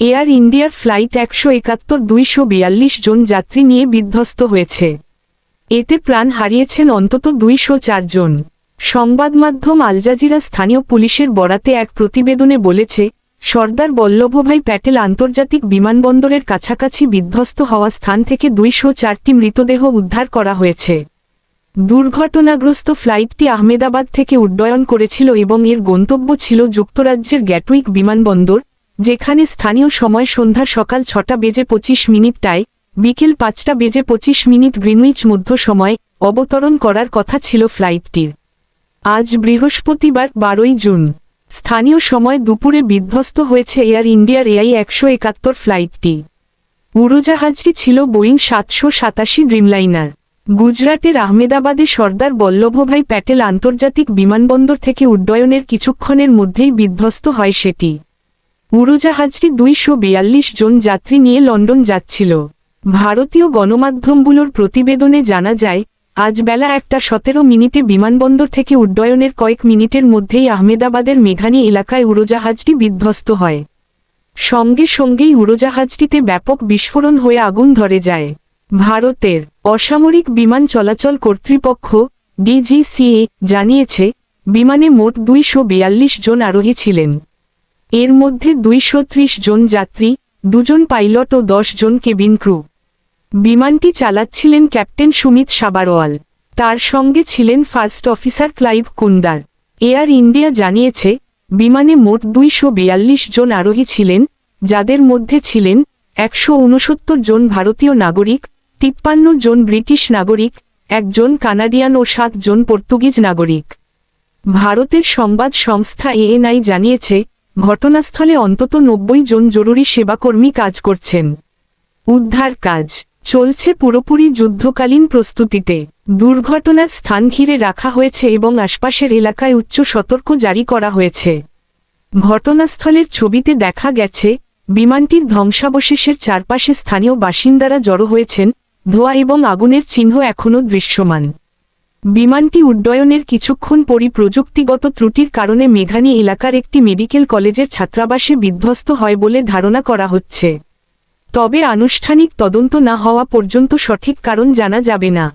Air ইন্ডিয়ার flight একশো একাত্তর দুইশো বিয়াল্লিশ জন যাত্রী নিয়ে বিধ্বস্ত হয়েছে। এতে প্রাণ হারিয়েছেন অন্তত দুইশো চার জন। সংবাদমাধ্যম আলজাজিরা স্থানীয় পুলিশের বরাতে এক প্রতিবেদনে বলেছে, সর্দার বল্লভভাই প্যাটেল আন্তর্জাতিক বিমানবন্দরের কাছাকাছি বিধ্বস্ত হওয়া স্থান থেকে দুইশো চারটি মৃতদেহ উদ্ধার করা হয়েছে। দুর্ঘটনাগ্রস্ত ফ্লাইটটি আহমেদাবাদ থেকে উড্ডয়ন করেছিল এবং এর গন্তব্য ছিল যুক্তরাজ্যের গ্যাটউইক বিমানবন্দর যেখানে স্থানীয় সময় সন্ধ্যা সকাল ছটা বেজে পঁচিশ মিনিটটায় বিকেল পাঁচটা বেজে পঁচিশ মিনিট গ্রিনউইচ মধ্য সময় অবতরণ করার কথা ছিল ফ্লাইটটির। আজ বৃহস্পতিবার বারোই জুন। স্থানীয় সময় দুপুরে বিধ্বস্ত হয়েছে এয়ার ইন্ডিয়ার এআই একশো একাত্তর ফ্লাইটটি। উড়োজাহাজটি ছিল বোয়িং সাতশো সাতাশি ড্রিমলাইনার। গুজরাটের আহমেদাবাদে সর্দার বল্লভভাই প্যাটেল আন্তর্জাতিক বিমানবন্দর থেকে উড্ডয়নের কিছুক্ষণের মধ্যেই বিধ্বস্ত হয় সেটি। উড়োজাহাজটি দুইশো বিয়াল্লিশ জন যাত্রী নিয়ে লন্ডন যাচ্ছিল। ভারতীয় গণমাধ্যমগুলোর প্রতিবেদনে জানা যায়, আজ বেলা একটা সতেরো মিনিটে বিমানবন্দর থেকে উড্ডয়নের কয়েক মিনিটের মধ্যেই আহমেদাবাদের মেঘানি এলাকায় উড়োজাহাজটি বিধ্বস্ত হয়। সঙ্গে সঙ্গেই উড়োজাহাজটিতে ব্যাপক বিস্ফোরণ হয়ে আগুন ধরে যায়। ভারতের অসামরিক বিমান চলাচল কর্তৃপক্ষ, ডিজিসিএ, জানিয়েছে, বিমানে মোট দুইশো জন আরোহী ছিলেন। এর মধ্যে দুইশো ত্রিশ জন যাত্রী, দুজন পাইলট ও দশ জন কেবিন ক্রু। বিমানটি চালাচ্ছিলেন ক্যাপ্টেন সুমিত সাবারওয়াল। তার সঙ্গে ছিলেন first officer Clive Kunder. Air India জানিয়েছে, বিমানে মোট দুইশো বিয়াল্লিশ জন আরোহী ছিলেন, যাদের মধ্যে ছিলেন একশো উনসত্তর জন ভারতীয় নাগরিক, তিপ্পান্ন জন ব্রিটিশ নাগরিক, একজন কানাডিয়ান ও সাত জন পর্তুগিজ নাগরিক। ভারতের সংবাদ সংস্থা এএনআই জানিয়েছে ঘটনাস্থলে অন্তত নব্বই জন জরুরি সেবাকর্মী কাজ করছেন। উদ্ধার কাজ চলছে পুরোপুরি যুদ্ধকালীন প্রস্তুতিতে। দুর্ঘটনার স্থান ঘিরে রাখা হয়েছে এবং আশপাশের এলাকায় উচ্চ সতর্ক জারি করা হয়েছে। ঘটনাস্থলের ছবিতে দেখা গেছে, বিমানটির ধ্বংসাবশেষের চারপাশে স্থানীয় বাসিন্দারা জড়ো হয়েছেন, ধোয়া এবং আগুনের চিহ্ন এখনও দৃশ্যমান। বিমানটি উড্ডয়নের কিছুক্ষণ পরই প্রযুক্তিগত ত্রুটির কারণে মেঘানি এলাকার একটি মেডিকেল কলেজের ছাত্রাবাসে বিধ্বস্ত হয় বলে ধারণা করা হচ্ছে। তবে আনুষ্ঠানিক তদন্ত না হওয়া পর্যন্ত সঠিক কারণ জানা যাবে না।